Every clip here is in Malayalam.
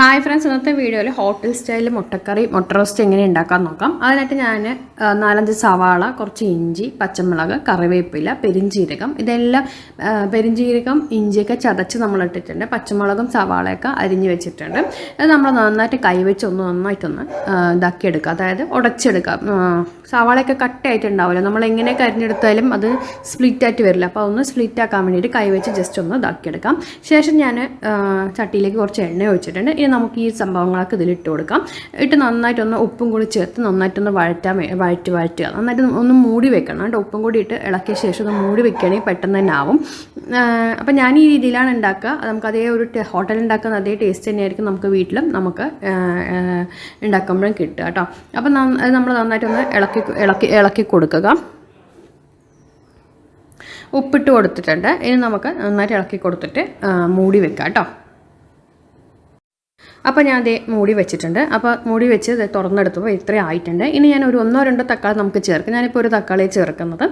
ഹായ് ഫ്രണ്ട്സ് ഇന്നത്തെ വീഡിയോയിൽ ഹോട്ടൽ സ്റ്റൈലിൽ മുട്ടക്കറി മുട്ട റോസ്റ്റ് എങ്ങനെ ഉണ്ടാക്കാൻ നോക്കാം. അതിനായിട്ട് ഞാൻ നാലഞ്ച് സവാള കുറച്ച് ഇഞ്ചി പച്ചമുളക് കറിവേപ്പില പെരിഞ്ചീരകം ഇതെല്ലാം പെരിഞ്ചീരകം ഇഞ്ചിയൊക്കെ ചതച്ച് നമ്മൾ ഇട്ടിട്ടുണ്ട് പച്ചമുളകും സവാളയൊക്കെ അരിഞ്ഞ് വെച്ചിട്ടുണ്ട്. ഇത് നമ്മൾ നന്നായിട്ട് കൈവച്ച് ഒന്ന് നന്നായിട്ടൊന്ന് ഇതാക്കിയെടുക്കുക. അതായത് ഉടച്ചെടുക്കുക. സവാളയൊക്കെ കട്ടയായിട്ടുണ്ടാവില്ല. നമ്മൾ എങ്ങനെയൊക്കെ അരിഞ്ഞെടുത്താലും അത് സ്പ്ലിറ്റ് ആയിട്ട് വരില്ല. അപ്പോൾ ഒന്ന് സ്പ്ലിറ്റ് ആക്കാൻ വേണ്ടിയിട്ട് കൈവച്ച് ജസ്റ്റ് ഒന്ന് ഇതാക്കിയെടുക്കാം. ശേഷം ഞാൻ ചട്ടിയിലേക്ക് കുറച്ച് എണ്ണ ഒഴിച്ചിട്ടുണ്ട്. നമുക്ക് ഈ സംഭവങ്ങളൊക്കെ ഇതിൽ ഇട്ട് കൊടുക്കാം. ഇട്ട് നന്നായിട്ടൊന്ന് ഉപ്പും കൂടി ചേർത്ത് നന്നായിട്ടൊന്ന് വഴറ്റാൻ വഴറ്റി വഴറ്റുക. നന്നായിട്ട് ഒന്ന് മൂടി വെക്കണം കേട്ടോ. ഉപ്പും കൂടി ഇട്ട് ഇളക്കിയ ശേഷം ഒന്ന് മൂടി വെക്കുകയാണെങ്കിൽ പെട്ടെന്ന് തന്നെ ആവും. അപ്പം ഞാൻ ഈ രീതിയിലാണ് ഉണ്ടാക്കുക. നമുക്ക് അതേ ഒരു ഹോട്ടലിൽ ഉണ്ടാക്കുന്ന അതേ ടേസ്റ്റ് തന്നെയായിരിക്കും നമുക്ക് വീട്ടിലും നമുക്ക് ഉണ്ടാക്കുമ്പോഴും കിട്ടുക കേട്ടോ. അപ്പം നമ്മൾ നന്നായിട്ടൊന്ന് ഇളക്കി ഇളക്കി ഇളക്കി കൊടുക്കുക. ഉപ്പിട്ട് കൊടുത്തിട്ടുണ്ട്. ഇനി നമുക്ക് നന്നായിട്ട് ഇളക്കി കൊടുത്തിട്ട് മൂടി വെക്കാം കേട്ടോ. അപ്പോൾ ഞാൻ അതേ മൂടി വെച്ചിട്ടുണ്ട്. അപ്പോൾ മൂടി വെച്ച് ഇത് തുറന്നെടുത്തപ്പോൾ ഇത്രയും ആയിട്ടുണ്ട്. ഇനി ഞാൻ ഒരു ഒന്നോ രണ്ടോ തക്കാളി നമുക്ക് ചേർക്കാം. ഞാനിപ്പോൾ ഒരു തക്കാളി ചേർക്കുന്നത്.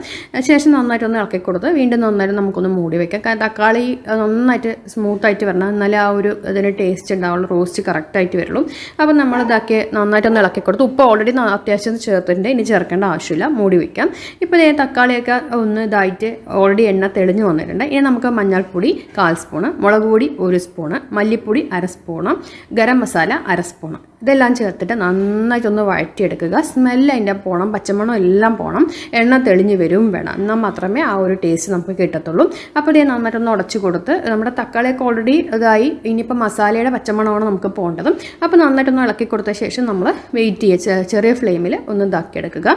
ശേഷം നന്നായിട്ടൊന്ന് ഇളക്കി കൊടുത്ത് വീണ്ടും നന്നായിട്ട് നമുക്കൊന്ന് മൂടി വെക്കാം. കാരണം തക്കാളി നന്നായിട്ട് സ്മൂത്തായിട്ട് വരണം. എന്നാലേ ആ ഒരു ഇതിന് ടേസ്റ്റ് ഉണ്ടാവുള്ളൂ. റോസ്റ്റ് കറക്റ്റായിട്ട് വരുള്ളൂ. അപ്പോൾ നമ്മൾ ഇതാക്കി നന്നായിട്ടൊന്ന് ഇളക്കി കൊടുത്ത് ഉപ്പ് ഓൾറെഡി അത്യാവശ്യം ചേർത്തിട്ടുണ്ട്. ഇനി ചേർക്കേണ്ട ആവശ്യമില്ല. മൂടി വെക്കാം. ഇപ്പോൾ ഈ തക്കാളിയൊക്കെ ഒന്ന് ഇതായിട്ട് ഓൾറെഡി എണ്ണ തെളിഞ്ഞു വന്നിട്ടുണ്ട്. ഇനി നമുക്ക് മഞ്ഞൾപ്പൊടി കാൽ സ്പൂണ് മുളക് പൊടി ഒരു സ്പൂണ് മല്ലിപ്പൊടി അര സ്പൂണ് ഗരം മസാല അര സ്പൂൺ. ഇതെല്ലാം ചേർത്തിട്ട് നന്നായിട്ടൊന്ന് വഴറ്റിയെടുക്കുക. സ്മെല്ല് അതിന്റെ പോകണം പച്ചമണം എല്ലാം പോകണം എണ്ണ തെളിഞ്ഞ് വരും വേണം. എന്നാൽ മാത്രമേ ആ ഒരു ടേസ്റ്റ് നമുക്ക് കിട്ടത്തുള്ളൂ. അപ്പോൾ ഇത് നന്നായിട്ടൊന്ന് ഉടച്ച് കൊടുത്ത് നമ്മുടെ തക്കാളിയൊക്കെ ഓൾറെഡി ഇതായി. ഇനിയിപ്പോൾ മസാലയുടെ പച്ചമണമാണ് നമുക്ക് പോകേണ്ടത് അപ്പോൾ നന്നായിട്ടൊന്ന് ഇളക്കി കൊടുത്ത ശേഷം നമ്മൾ വെയിറ്റ് ചെയ്യുക. ചെറിയ ഫ്ലെയിമിൽ ഒന്ന് ഇതാക്കിയെടുക്കുക.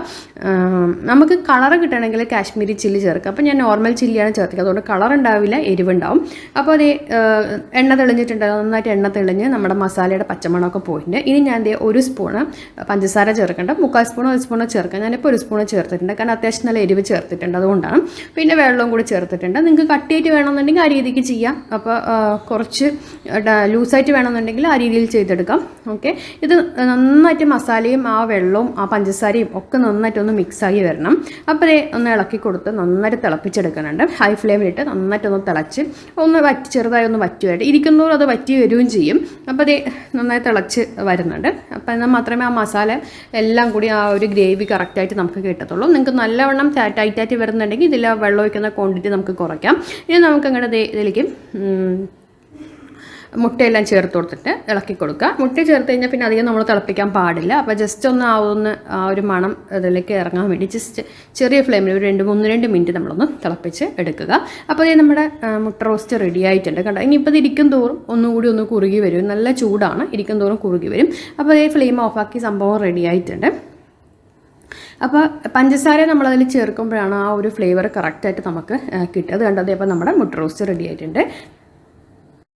നമുക്ക് കളർ കിട്ടണമെങ്കിൽ കാശ്മീരി ചില്ലി ചേർക്കുക. അപ്പോൾ ഞാൻ നോർമൽ ചില്ലിയാണ് ചേർക്കുക അതുകൊണ്ട് കളർ ഉണ്ടാവില്ല എരിവുണ്ടാവും. അപ്പോൾ അത് എണ്ണ തെളിഞ്ഞിട്ടുണ്ടാവും നന്നായിട്ട് എണ്ണ തെളിഞ്ഞ് നമ്മുടെ മസാലയുടെ പച്ചമണമൊക്കെ പോയിട്ടുണ്ട്. ഇനി ഞാൻ ദേ ഒരു സ്പൂണ് പഞ്ചസാര ചേർക്കേണ്ട. മുക്കാൽ സ്പൂണോ ഒരു സ്പൂണോ ചേർക്കാം ഞാനിപ്പോൾ ഒരു സ്പൂണ് ചേർത്തിട്ടുണ്ട്. കാരണം അത്യാവശ്യം നല്ല എരിവ് ചേർത്തിട്ടുണ്ട്. അതുകൊണ്ടാണ്. പിന്നെ വെള്ളവും കൂടി ചേർത്തിട്ടുണ്ട്. നിങ്ങൾക്ക് കട്ടിയായിട്ട് വേണമെന്നുണ്ടെങ്കിൽ ആ രീതിക്ക് ചെയ്യാം. അപ്പോൾ കുറച്ച് ലൂസായിട്ട് വേണമെന്നുണ്ടെങ്കിൽ ആ രീതിയിൽ ചെയ്തെടുക്കാം. ഓക്കെ? ഇത് നന്നായിട്ട് മസാലയും ആ വെള്ളവും ആ പഞ്ചസാരയും ഒക്കെ നന്നായിട്ടൊന്ന് മിക്സായി വരണം. അപ്പോൾ ഒന്ന് ഇളക്കി കൊടുത്ത് നന്നായിട്ട് തിളപ്പിച്ചെടുക്കുന്നുണ്ട്. ഹൈ ഫ്ലെയിമിലിട്ട് നന്നായിട്ടൊന്ന് തിളച്ച് ഒന്ന് വറ്റി ചെറുതായി ഒന്ന് വറ്റി വരട്ടെ. ഇരിക്കുന്നതോറും അത് വറ്റി വരികയും ചെയ്യും. അപ്പോൾ അത് നന്നായി തിളച്ച് വരുന്നുണ്ട്. അപ്പോൾ എന്നാൽ മാത്രമേ ആ മസാല എല്ലാം കൂടി ആ ഒരു ഗ്രേവി കറക്റ്റായിട്ട് നമുക്ക് കിട്ടത്തുള്ളൂ. നിങ്ങൾക്ക് നല്ലവണ്ണം ടൈറ്റായിട്ട് വരുന്നുണ്ടെങ്കിൽ ഇതിൽ വെള്ളം ഒഴിക്കുന്ന ക്വാണ്ടിറ്റി നമുക്ക് കുറയ്ക്കാം. ഇനി നമുക്ക് അങ്ങനെ ഇതിലേക്ക് മുട്ടയെല്ലാം ചേർത്ത് കൊടുത്തിട്ട് ഇളക്കി കൊടുക്കുക. മുട്ട ചേർത്ത് കഴിഞ്ഞാൽ പിന്നെ അധികം നമ്മൾ തിളപ്പിക്കാൻ പാടില്ല. അപ്പോൾ ജസ്റ്റ് ഒന്ന് ആ ഒന്ന് ആ ഒരു മണം അതിലേക്ക് ഇറങ്ങാൻ വേണ്ടി ജസ്റ്റ് ചെറിയ ഫ്ലെയിമിൽ ഒരു രണ്ട് മൂന്ന് രണ്ട് മിനിറ്റ് നമ്മളൊന്ന് തിളപ്പിച്ച് എടുക്കുക. അപ്പോൾ അതേ നമ്മുടെ മുട്ട റോസ്റ്റ് റെഡി ആയിട്ടുണ്ട്. കണ്ടോ? ഇനിയിപ്പോൾ ഇത് ഇരിക്കും തോറും ഒന്നുകൂടി ഒന്ന് കുറുകി വരും. നല്ല ചൂടാണ്. ഇരിക്കും തോറും കുറുകി വരും. അപ്പോൾ അതേ ഫ്ലെയിം ഓഫാക്കി സംഭവം റെഡി ആയിട്ടുണ്ട്. അപ്പോൾ പഞ്ചസാര നമ്മളതിൽ ചേർക്കുമ്പോഴാണ് ആ ഒരു ഫ്ലേവർ കറക്റ്റായിട്ട് നമുക്ക് കിട്ടുക. അത് കണ്ടത് അപ്പോൾ നമ്മുടെ മുട്ട റോസ്റ്റ് റെഡി ആയിട്ടുണ്ട്.